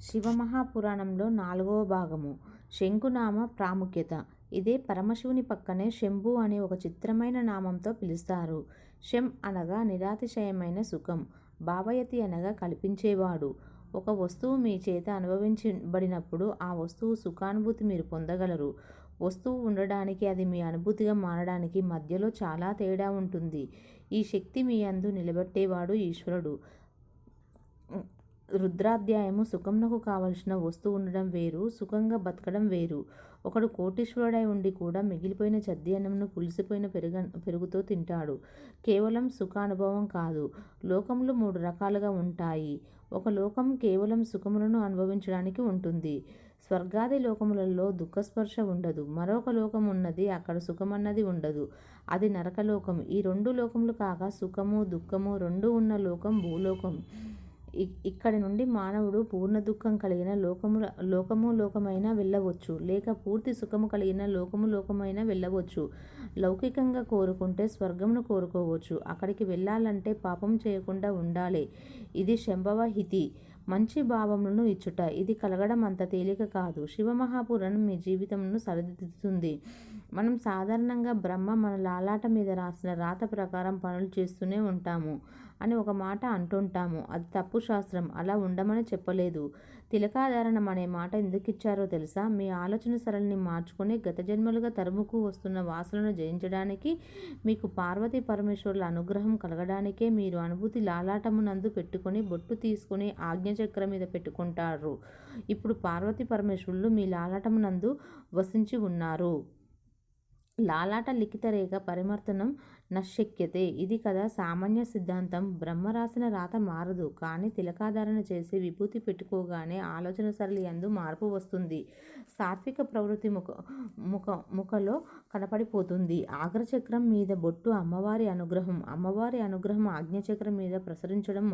శివమహాపురాణంలో నాలుగవ భాగము. శంకునామ ప్రాముఖ్యత. ఇదే పరమశివుని పక్కనే శంభు అనే ఒక చిత్రమైన నామంతో పిలుస్తారు. శం అనగా నిరాతిశయమైన సుఖం. భావయతి అనగా కల్పించేవాడు. ఒక వస్తువు మీ చేత అనుభవించబడినప్పుడు ఆ వస్తువు సుఖానుభూతి మీరు పొందగలరు. వస్తువు ఉండడానికి అది మీ అనుభూతిగా మారడానికి మధ్యలో చాలా తేడా ఉంటుంది. ఈ శక్తి మీ అందు నిలబెట్టేవాడు ఈశ్వరుడు. రుద్రాధ్యాయము సుఖంనకు కావలసిన వస్తువు ఉండడం వేరు సుఖంగా బతకడం వేరు. ఒకడు కోటీశ్వరుడై ఉండి కూడా మిగిలిపోయిన చద్ది అన్నంను పులిసిపోయిన పెరుగ పెరుగుతో తింటాడు. కేవలం సుఖానుభవం కాదు లోకములు మూడు రకాలుగా ఉంటాయి. ఒక లోకం కేవలం సుఖములను అనుభవించడానికి ఉంటుంది. స్వర్గాది లోకములలో దుఃఖస్పర్శ ఉండదు. మరొక లోకం ఉన్నది అక్కడ సుఖమన్నది ఉండదు. అది నరకలోకం. ఈ రెండు లోకములు కాక సుఖము దుఃఖము రెండు ఉన్న లోకం భూలోకం. ఇక్కడి నుండి మానవుడు పూర్ణ దుఃఖం కలిగిన లోకము లోకము లోకమైన వెళ్ళవచ్చు. లేక పూర్తి సుఖము కలిగిన లోకము లోకమైన వెళ్ళవచ్చు. లౌకికంగా కోరుకుంటే స్వర్గమును కోరుకోవచ్చు. అక్కడికి వెళ్ళాలంటే పాపం చేయకుండా ఉండాలి. ఇది శంభవ హితి. మంచి భావములను ఇచ్చుట. ఇది కలగడం అంత తేలిక కాదు. శివమహాపురాణం మీ జీవితంను సరిదిద్దుతుంది. మనం సాధారణంగా బ్రహ్మ మన లాలాట మీద రాసిన రాత ప్రకారం పనులు చేస్తూనే ఉంటాము. అని ఒక మాట అంటుంటాము. అది తప్పు శాస్త్రం. అలా ఉండమని చెప్పలేదు. తిలకాధారణం అనే మాట ఎందుకు ఇచ్చారో తెలుసా? మీ ఆలోచన సరళిని మార్చుకొని గత జన్మలుగా తరుముకు వస్తున్న వాసనను జయించడానికి మీకు పార్వతీ పరమేశ్వరుల అనుగ్రహం కలగడానికే మీరు అనుభూతి లాలాటమునందు పెట్టుకొని బొట్టు తీసుకొని ఆజ్ఞచక్రం మీద పెట్టుకుంటారు. ఇప్పుడు పార్వతీ పరమేశ్వరులు మీ లాలాటమునందు వసించి ఉన్నారు. లాలాట లిఖిత రేఖ పరివర్తనం నశక్యతే ఇది కదా సామాన్య సిద్ధాంతం. బ్రహ్మ రాసిన రాత మారదు. కానీ తిలకాధారణ చేసి విభూతి పెట్టుకోగానే ఆలోచన సరళి అందు మార్పు వస్తుంది. సాత్విక ప్రవృత్తి ముఖ ముఖ ముఖలో కనపడిపోతుంది. ఆగ్రచక్రం మీద బొట్టు అమ్మవారి అనుగ్రహం. అమ్మవారి అనుగ్రహం ఆజ్ఞచక్రం మీద ప్రసరించడం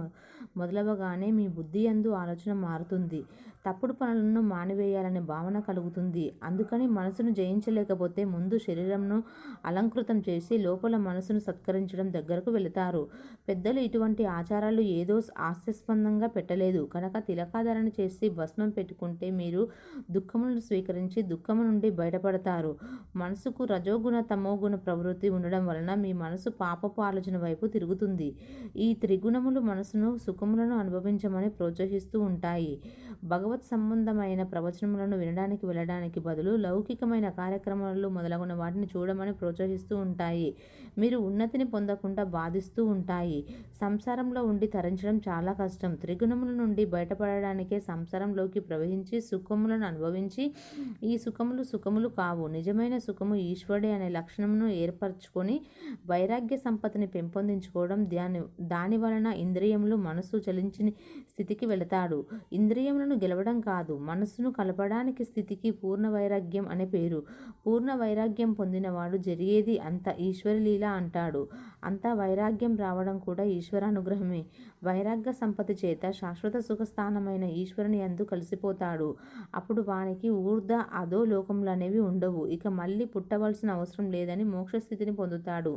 మొదలవగానే మీ బుద్ధి అందు ఆలోచన మారుతుంది. తప్పుడు పనులను మానివేయాలనే భావన కలుగుతుంది. అందుకని మనసును జయించలేకపోతే ముందు శరీరంను అలంకృతం చేసి లోపల మనసు మనసును సత్కరించడం దగ్గరకు వెళతారు. పెద్దలు ఇటువంటి ఆచారాలు ఏదో హాస్యాస్పందంగా పెట్టలేదు. కనుక తిలకాధారణ చేసి భస్మం పెట్టుకుంటే మీరు దుఃఖములను స్వీకరించి దుఃఖము నుండి బయటపడతారు. మనసుకు రజోగుణ తమోగుణ ప్రవృత్తి ఉండడం వలన మీ మనసు పాపపు ఆలోచన వైపు తిరుగుతుంది. ఈ త్రిగుణములు మనసును సుఖములను అనుభవించమని ప్రోత్సహిస్తూ ఉంటాయి. భగవత్ సంబంధమైన ప్రవచనములను వినడానికి వెళ్ళడానికి బదులు లౌకికమైన కార్యక్రమాలు మొదలగున వాటిని చూడమని ప్రోత్సహిస్తూ ఉంటాయి. మీరు ఉన్నతిని పొందకుండా బాధిస్తూ ఉంటాయి. సంసారంలో ఉండి తరించడం చాలా కష్టం. త్రిగుణముల నుండి బయటపడడానికే సంసారంలోకి ప్రవహించి సుఖములను అనుభవించి ఈ సుఖములు సుఖములు కావు. నిజమైన సుఖము ఈశ్వరుడే అనే లక్షణమును ఏర్పరచుకొని వైరాగ్య సంపత్తిని పెంపొందించుకోవడం దాని దాని వలన ఇంద్రియములు మనసు చలించిన స్థితికి వెళతాడు. ఇంద్రియములను గెలవడం కాదు మనస్సును కలపడానికి స్థితికి పూర్ణ వైరాగ్యం అనే పేరు. పూర్ణ వైరాగ్యం పొందినవాడు జరిగేది అంత ఈశ్వరలీల అంటాడు. అంతా వైరాగ్యం రావడం కూడా ఈశ్వరానుగ్రహమే. వైరాగ్య సంపత్తి చేత శాశ్వత సుఖస్థానమైన ఈశ్వరుని అందు కలిసిపోతాడు. అప్పుడు వానికి ఊర్ధ అదో లోకములు అనేవి ఉండవు. ఇక మళ్ళీ పుట్టవలసిన అవసరం లేదని మోక్షస్థితిని పొందుతాడు.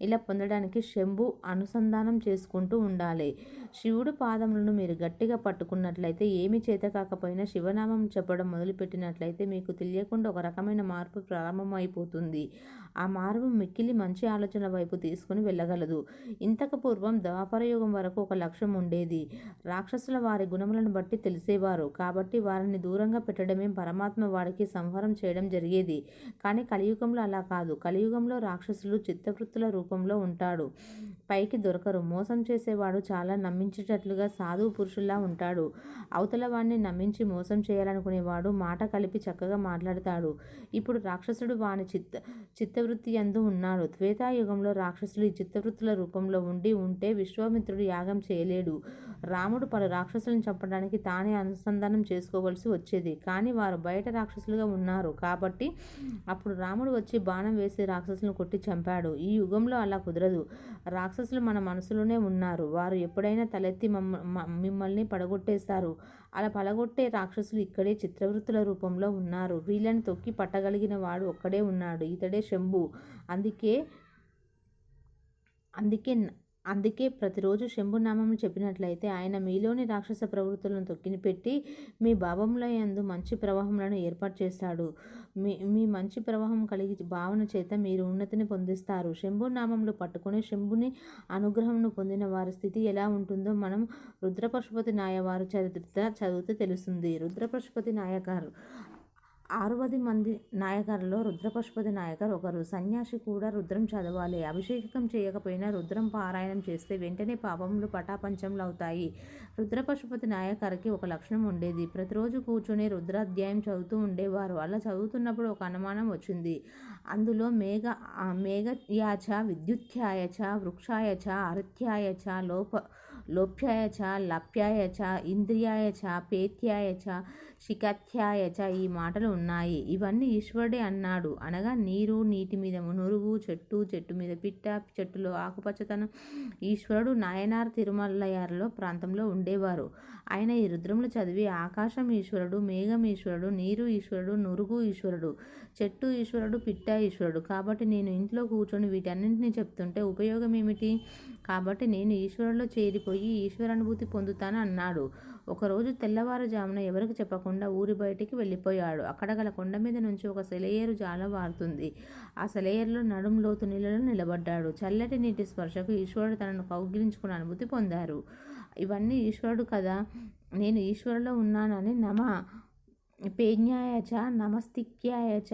ఇలా పొందడానికి శంభు అనుసంధానం చేసుకుంటూ ఉండాలి. శివుడు పాదములను మీరు గట్టిగా పట్టుకున్నట్లయితే ఏమి చేత కాకపోయినా శివనామం చెప్పడం మొదలుపెట్టినట్లయితే మీకు తెలియకుండా ఒక రకమైన మార్పు ప్రారంభమైపోతుంది. ఆ మార్పు మిక్కిలి మంచి ఆలోచన వైపు తీసుకుని వెళ్ళగలదు. ఇంతకు పూర్వం ద్వాపరయుగం వరకు ఒక లక్ష్యం ఉండేది. రాక్షసుల వారి గుణములను బట్టి తెలిసేవారు. కాబట్టి వారిని దూరంగా పెట్టడమే పరమాత్మ వారికి సంహారం చేయడం జరిగేది. కానీ కలియుగంలో అలా కాదు. కలియుగంలో రాక్షసులు చిత్తవృత్తుల రూపంలో ఉంటాడు. పైకి దొరకరు. మోసం చేసేవాడు చాలా నమ్మించేటట్లుగా సాధువు పురుషుల్లా ఉంటాడు. అవతల వాడిని నమ్మించి మోసం చేయాలనుకునేవాడు మాట కలిపి చక్కగా మాట్లాడతాడు. ఇప్పుడు రాక్షసుడు వాని చిత్త చిత్తవృత్తి అందు ఉన్నాడు. త్వేతాయుగంలో రాక్షసులు ఈ చిత్తవృత్తుల రూపంలో ఉండి ఉంటే విశ్వామిత్రుడు యాగం చేయలేడు. రాముడు పలు రాక్షసులను చంపడానికి తానే అనుసంధానం చేసుకోవలసి వచ్చేది. కానీ వారు బయట రాక్షసులుగా ఉన్నారు. కాబట్టి అప్పుడు రాముడు వచ్చి బాణం వేసి రాక్షసులను కొట్టి చంపాడు. ఈ యుగంలో అలా కుదరదు. రాక్షసులు మన మనసులోనే ఉన్నారు. వారు ఎప్పుడైనా తలెత్తి మమ్మ మిమ్మల్ని పడగొట్టేస్తారు. అలా పడగొట్టే రాక్షసులు ఇక్కడే చిత్రవృత్తుల రూపంలో ఉన్నారు. వీళ్ళని తొక్కి పట్టగలిగిన వాడు ఒక్కడే ఉన్నాడు. ఇతడే శంభు. అందుకే అందుకే అందుకే ప్రతిరోజు శంభునామం చెప్పినట్లయితే ఆయన మీలోని రాక్షస ప్రవృత్తులను తొక్కినిపెట్టి మీ భావంలో యందు మంచి ప్రవాహములను ఏర్పాటు చేస్తాడు. మీ మీ మంచి ప్రవాహం కలిగి భావన చేత మీరు ఉన్నతిని పొందిస్తారు. శంభునామంలో పట్టుకొని శంభుని అనుగ్రహంను పొందిన వారి స్థితి ఎలా ఉంటుందో మనం రుద్రపశుపతి నాయవారు చరిత్ర చదివితే తెలుస్తుంది. రుద్రపశుపతి నాయకారు ఆరువది మంది నాయకర్లో రుద్రపశుపతి నాయకర్ ఒకరు. సన్యాసి కూడా రుద్రం చదవాలి. అభిషేకం చేయకపోయినా రుద్రం పారాయణం చేస్తే వెంటనే పాపములు పటాపంచములు అవుతాయి. రుద్రపశుపతి నాయకర్కి ఒక లక్షణం ఉండేది. ప్రతిరోజు కూర్చొని రుద్రాధ్యాయం చదువుతూ ఉండేవారు. అలా చదువుతున్నప్పుడు ఒక అనుమానం వచ్చింది. అందులో మేఘ మేఘయాచ విద్యుత్యాయచ వృక్షాయచ అరుత్యాయచ లోప లోప్యాయ చ లప్యాయ చ ఇంద్రియాయ చ పేత్యాయ చ శిఖత్యాయ చ ఈ మాటలు ఉన్నాయి. ఇవన్నీ ఈశ్వరుడే అన్నాడు. అనగా నీరు నీటి మీద నురుగు చెట్టు చెట్టు మీద పిట్ట చెట్టులో ఆకుపచ్చతనం. ఈశ్వరుడు నాయనార్ తిరుమలయారులో ప్రాంతంలో ఉండేవారు. ఆయన ఈ రుద్రములు చదివి ఆకాశం ఈశ్వరుడు మేఘం ఈశ్వరుడు నీరు ఈశ్వరుడు నురుగు ఈశ్వరుడు చెట్టు ఈశ్వరుడు పిట్ట ఈశ్వరుడు. కాబట్టి నేను ఇంట్లో కూర్చొని వీటన్నింటినీ చెప్తుంటే ఉపయోగం ఏమిటి కాబట్టి నేను ఈశ్వరులో చేరిపోయి ఈశ్వరానుభూతి పొందుతాను అన్నాడు ఒకరోజు తెల్లవారుజామున ఎవరికి చెప్పకుండా ఊరి బయటికి వెళ్ళిపోయాడు. అక్కడ గల కొండ మీద నుంచి ఒక సెలయేరు జాల వారుతుంది. ఆ సెలయేరులో నడుం లోతు నీళ్ళలో నిలబడ్డాడు. చల్లటి నీటి స్పర్శకు ఈశ్వరుడు తనను కౌగిలించుకున్న అనుభూతి పొందారు. ఇవన్నీ ఈశ్వరుడు కదా నేను ఈశ్వరులో ఉన్నానని నమ పేజ్ఞాయ చ నమస్తిక్యాయచ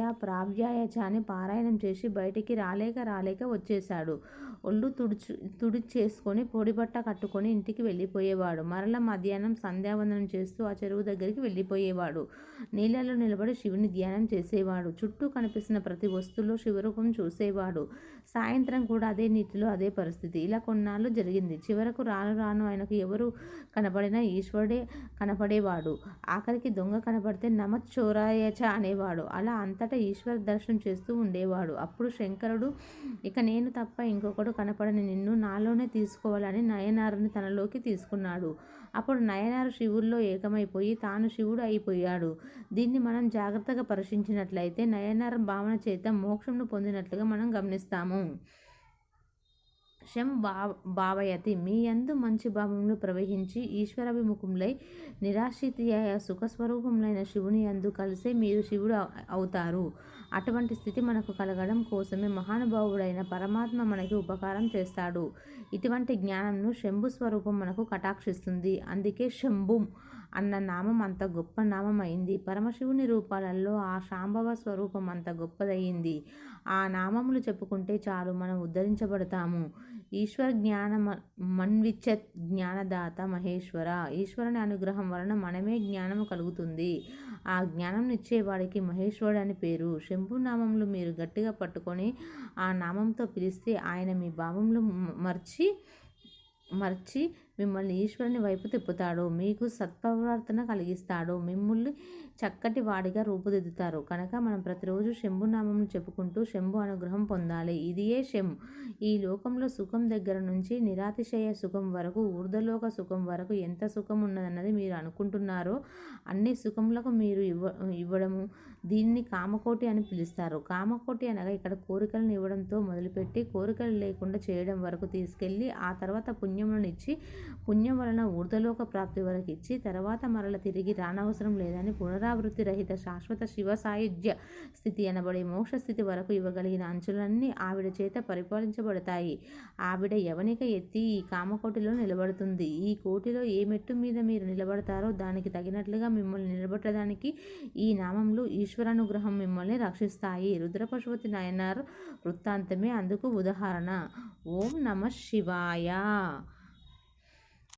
చ అని పారాయణం చేసి బయటికి రాలేక రాలేక వచ్చేశాడు. ఒళ్ళు తుడుచు తుడిచేసుకొని పొడిబట్ట కట్టుకొని ఇంటికి వెళ్ళిపోయేవాడు. మరల మధ్యాహ్నం సంధ్యావందనం చేస్తూ ఆ చెరువు దగ్గరికి వెళ్ళిపోయేవాడు. నీళ్ళలో నిలబడి శివుని ధ్యానం చేసేవాడు. చుట్టూ కనిపిస్తున్న ప్రతి వస్తువులో శివరూపం చూసేవాడు. సాయంత్రం కూడా అదే నీటిలో అదే పరిస్థితి. ఇలా కొన్నాళ్ళు జరిగింది. చివరకు రాను రాను ఆయనకు ఎవరు కనపడినా ఈశ్వరుడే కనపడేవాడు. ఆఖరికి దొంగ కనపడితే నమచ్చోరాయచ అనేవాడు. అలా అంతటా ఈశ్వర దర్శనం చేస్తూ ఉండేవాడు. అప్పుడు శంకరుడు ఇక నేను తప్ప ఇంకొకడు కనపడని నిన్ను నాలోనే తీసుకోవాలని నయనారుని తనలోకి తీసుకున్నాడు. అప్పుడు నయనారు శివుల్లో ఏకమైపోయి తాను శివుడు అయిపోయాడు. దీన్ని మనం జాగ్రత్తగా పరిశీలించినట్లయితే నయనార భావన చేత మోక్షంను పొందినట్లుగా మనం గమనిస్తాము. శం భావ భావయతి మీ అందు మంచి భావములు ప్రవహించి ఈశ్వరాభిముఖములై నిరాశ్రితయ సుఖస్వరూపములైన శివుని అందు కలిసే మీరు శివుడు అవుతారు. అటువంటి స్థితి మనకు కలగడం కోసమే మహానుభావుడైన పరమాత్మ మనకి ఉపకారం చేస్తాడు. ఇటువంటి జ్ఞానంను శంభు స్వరూపం మనకు కటాక్షిస్తుంది. అందుకే శంభుం అన్న నామం అంత గొప్ప నామం అయింది పరమశివుని రూపాలలో ఆ శాంభవ స్వరూపం అంత గొప్పదయ్యింది. ఆ నామములు చెప్పుకుంటే చాలు మనం ఉద్ధరించబడతాము. ఈశ్వర జ్ఞాన మన్విచ్చ జ్ఞానదాత మహేశ్వర. ఈశ్వరుని అనుగ్రహం వలన మనమే జ్ఞానము కలుగుతుంది. ఆ జ్ఞానం ఇచ్చేవాడికి మహేశ్వరుడు అని పేరు. శంభు నామంలో మీరు గట్టిగా పట్టుకొని ఆ నామంతో పిలిస్తే ఆయన మీ భావంలో మర్చి మర్చి మిమ్మల్ని ఈశ్వరుని వైపు తిప్పుతాడు. మీకు సత్ప్రవర్తన కలిగిస్తాడు. మిమ్మల్ని చక్కటి వాడిగా రూపుదిద్దుతారు. కనుక మనం ప్రతిరోజు శంభు నామం చెప్పుకుంటూ శంభు అనుగ్రహం పొందాలి. ఇదియే శం. ఈ లోకంలో సుఖం దగ్గర నుంచి నిరాతిశయ సుఖం వరకు ఊర్ధలోక సుఖం వరకు ఎంత సుఖం ఉన్నదన్నది మీరు అనుకుంటున్నారో అన్ని సుఖములకు మీరు ఇవ్వ ఇవ్వడము. దీన్ని కామకోటి అని పిలుస్తారు. కామకోటి అనగా ఇక్కడ కోరికలను ఇవ్వడంతో మొదలుపెట్టి కోరికలు లేకుండా చేయడం వరకు తీసుకెళ్ళి ఆ తర్వాత పుణ్యములను ఇచ్చి పుణ్యం వలన ఊర్ధలోక ప్రాప్తి వరకు ఇచ్చి తర్వాత మరల తిరిగి రానవసరం లేదని పునరావృత్తి రహిత శాశ్వత శివ సాయుధ్య స్థితి అనబడే మోక్ష స్థితి వరకు ఇవ్వగలిగిన అంచులన్నీ ఆవిడ చేత పరిపాలించబడతాయి. ఆవిడ యవనిక ఎత్తి ఈ కామకోటిలో నిలబడుతుంది. ఈ కోటిలో ఏ మెట్టు మీద మీరు నిలబడతారో దానికి తగినట్లుగా మిమ్మల్ని నిలబెట్టడానికి ఈ నామంలో ఈశ్వరానుగ్రహం మిమ్మల్ని రక్షిస్తాయి. రుద్రపశుపతి నాయనార్ వృత్తాంతమే అందుకు ఉదాహరణ. ఓం నమ శివాయ.